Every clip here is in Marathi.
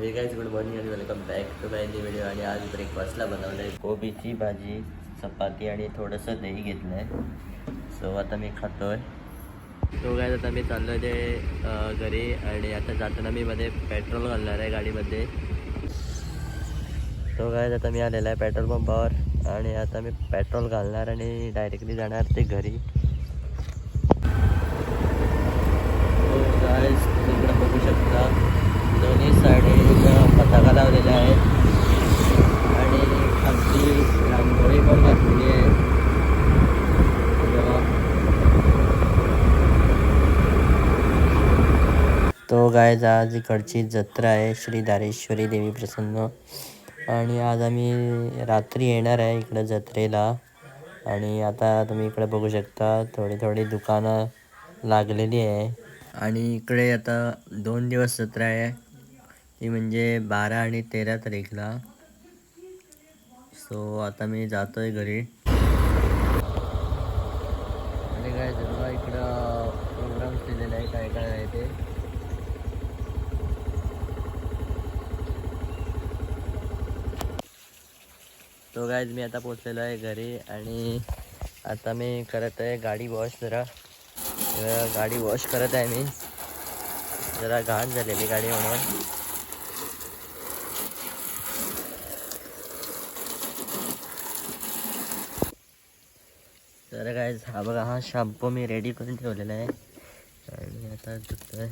हे गाईज गुड मॉर्निंग आणि welcome back to my video आणि आज ब्रेकफास्टला बनवलं आहे कोबीची भाजी चपाती आणि थोडंसं दही घेतलं आहे सो आता मी खातोय. तो गायज आता मी चाललो ते घरी आणि आता जाताना मी मध्ये पेट्रोल घालणार आहे गाडीमध्ये. तो गायज आता मी आलेला आहे पेट्रोल पंपावर आणि आता मी पेट्रोल घालणार आणि डायरेक्टली जाणार ते घरी. गाईज तिकडं बघू शकता. दोन्ही साईडला पताका लावलेल्या आहेत. आणि खालची रांगोळी पण घातलेली आहे. तो गायज आज इकडची जत्रा आहे. श्री दारेश्वरी देवी प्रसन्न. आणि आज आम्ही रात्री येणार आहे इकडं जत्रेला. आणि आता तुम्ही इकडे बघू शकता थोडी थोडी दुकानं लागलेली आहे. आणि इकडे आता दोन दिवस जत्रा आहे. ती म्हणजे बारा आणि तेरा तारीखला. सो आता मी जातो आहे घरी. आणि काय जरूर इकडं प्रोग्राम केलेला आहे काय काय आहे ते. तो गायज मी आता पोचलेलो आहे घरी आणि आता मी करत आहे गाडी वॉश जरा. जरा गाडी वॉश करत आहे मी. जरा घाण झालेली गाडी म्हणून. तर काय हा बघा हा शॅम्पू मी रेडी करून ठेवलेला आहे. आणि आता धुतोय.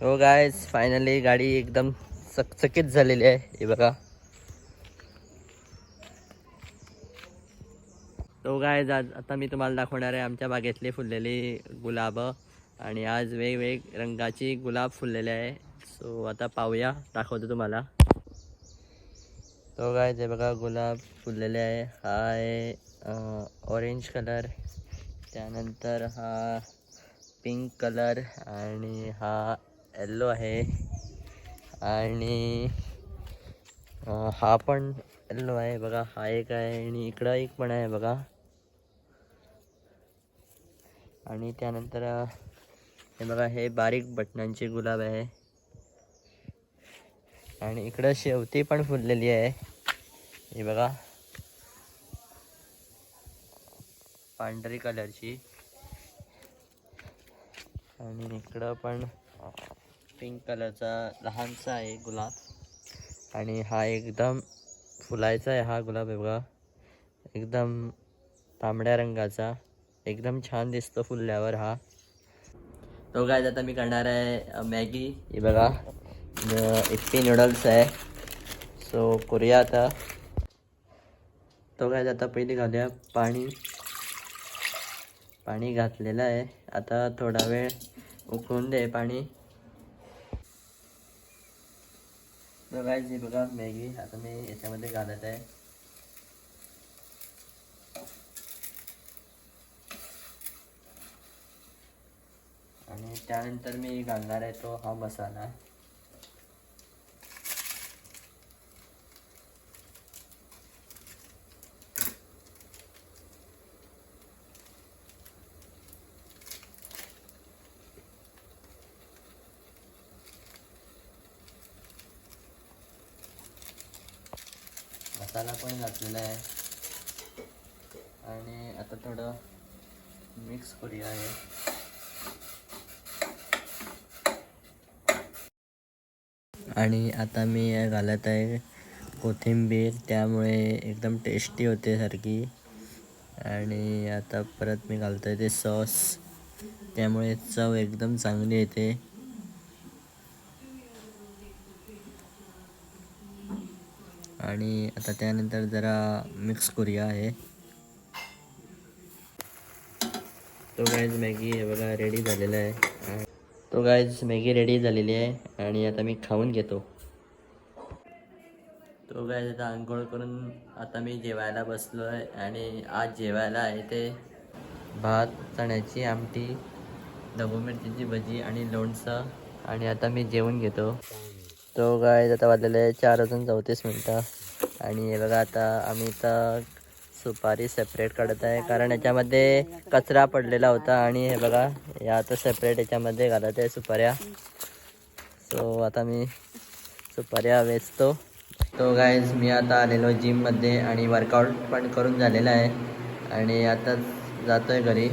हो गायज फायनली गाडी एकदम चकचकीत झालेली आहे हे बघा. तो गाय आज आता मी तुम्हाला दाखवणार आहे आमच्या बागेतली फुललेली गुलाबं आणि आज वेगवेग रंगाची गुलाब फुललेले आहे. सो आता पाहूया दाखवतो तुम्हाला. तो गाय ते बघा गुलाब फुललेले आहे. हा आहे ऑरेंज कलर त्यानंतर हा पिंक कलर आणि हा येल्लो आहे. आणि हा पण येल्लो आहे बघा. हा एक आहे आणि इकडं एक पण आहे बघा. आणि त्यानंतर हे बघा हे बारीक बटनांचे गुलाब आहे. आणि इकडं शेवती पण फुललेली आहे. हे बघा. पांढरी कलरची. आणि इकडं पण पिंक कलरचा लहानसा आहे गुलाब. आणि हा एकदम फुलायचा आहे हा गुलाब आहे बघा. एकदम तांबड्या रंगाचा. एकदम छान दिसतो फुलल्यावर हा. तो काय आता मी करणार आहे मॅगी हे बघा. इप्पी नूडल्स आहे. सो करूया आता. तो काय आता पहिले घालूया पाणी. पाणी घातलेलं आहे. आता थोडा वेळ उकळून दे पाणी. बघायची बघा मॅगी आता मी याच्यामध्ये घालत आहे. आणि त्यानंतर मी घालणार आहे तो हा मसाला. मसाला पण घातलेला आहे. आणि आता थोडं मिक्स करूया हे. आणि आता मी घालत आहे कोथिंबीर त्यामुळे एकदम टेस्टी होते सारखी. आणि आता परत मी घालतो आहे ते सॉस त्यामुळे चव एकदम चांगली येते. आणि आता त्यानंतर जरा मिक्स करूया हे. तो गायज मॅगी हे बघा रेडी झालेला आहे. तो गायज मॅगी रेडी झालेली आहे आणि आता मी खाऊन घेतो. तो गायज आता आंघोळ करून आता मी जेवायला बसलो आहे आणि आज जेवायला आहे ते भात चण्याची आमटी ढबू मिरचीची भजी आणि लोणचं. आणि आता मी जेवण घेतो. तो काय आता वाजलेलं आहे चार वाजून चौतीस मिनटं. आणि हे बघा आता आम्ही इथं सुपारी सेपरेट काढत आहे. कारण याच्यामध्ये कचरा पडलेला होता आणि हे बघा या आता सेपरेट याच्यामध्ये घालत आहे सुपाऱ्या. सो आता मी सुपाऱ्या वेचतो. तो गायज मी आता आलेलो जिममध्ये आणि वर्कआउट पण करून झालेला आहे. आणि आता जातो आहे घरी.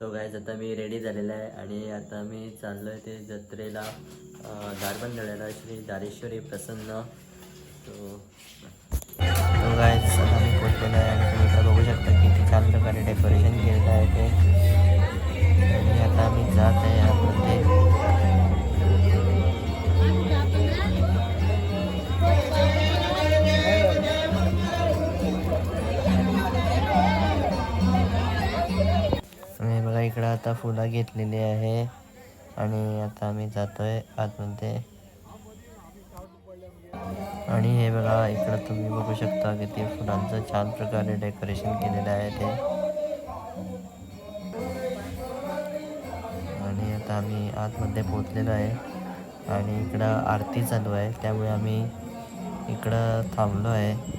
तो गायज आता मी रेडी झालेला आहे आणि आता मी चाललो आहे ते जत्रेला अं, दारबंदळ्याला श्री दारेश्वरी प्रसन्न. तो तो गायज आता मी पोचलेलो आहे आणि तुम्ही बघू शकता किती छान प्रकारे डेकोरेशन केलेलं आहे ते. आता फुलं घेतलेली आहे. आणि आता आम्ही जातोय आतमध्ये. आणि हे बघा इकडं तुम्ही बघू शकता की ते फुलांचं छान प्रकारे डेकोरेशन केलेलं आहे ते. आणि आता आम्ही आतमध्ये पोचलेलो आहे. आणि इकडं आरती चालू आहे त्यामुळे आम्ही इकडं थांबलो आहे.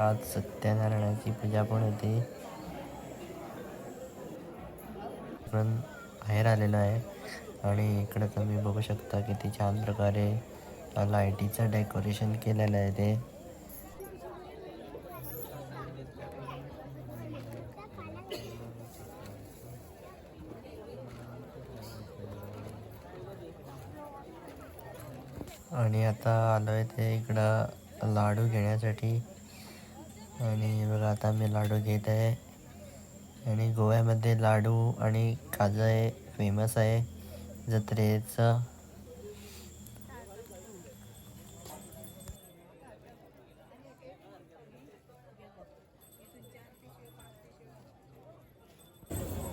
आज सत्यनारायणाची पूजा पण होती. पण बाहेर आलेलं आहे. आणि इकडं तुम्ही बघू शकता किती छान प्रकारे लाईटीचं डेकोरेशन केलेलं आहे ते. आणि आता आलो आहे ते इकडं लाडू घेण्यासाठी. आणि बघा आता मी लाडू घेत आहे. आणि गोव्यामध्ये लाडू आणि खाजा हे फेमस आहे जत्रेचं.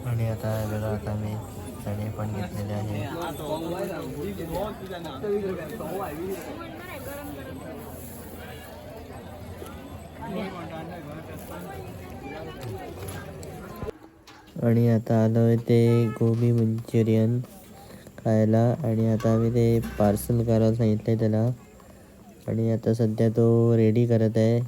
आणि आता बघा आता मी चणे पण घेतलेले आहे आणि आता आलो आहे ते गोबी मंचुरियन खायला. आणि आता आम्ही ते पार्सल करायला सांगितलं आहे त्याला. आणि आता सध्या तो रेडी करत आहे.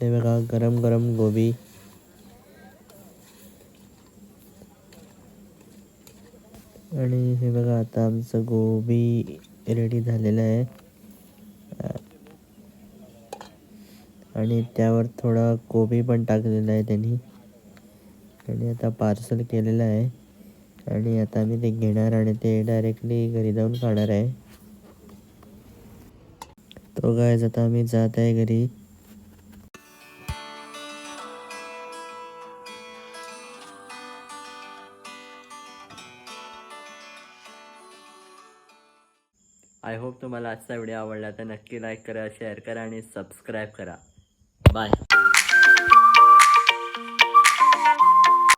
हे बघा गरम गरम गोबी. आणि हे बघा आता आमचं गोबी रेडी झालेलं आहे. आणि त्यावर थोडा कोबी पण टाकलेला आहे त्यांनी. आणि आता पार्सल केलेलं आहे. आणि आता आम्ही ते घेणार आणि ते डायरेक्टली घरी जाऊन खाणार आहे. तो गायज आता आम्ही जात आहे घरी. आय होप तुम्हाला आजचा व्हिडिओ आवडला तर नक्की लाईक करा शेअर करा आणि सबस्क्राईब करा. बाय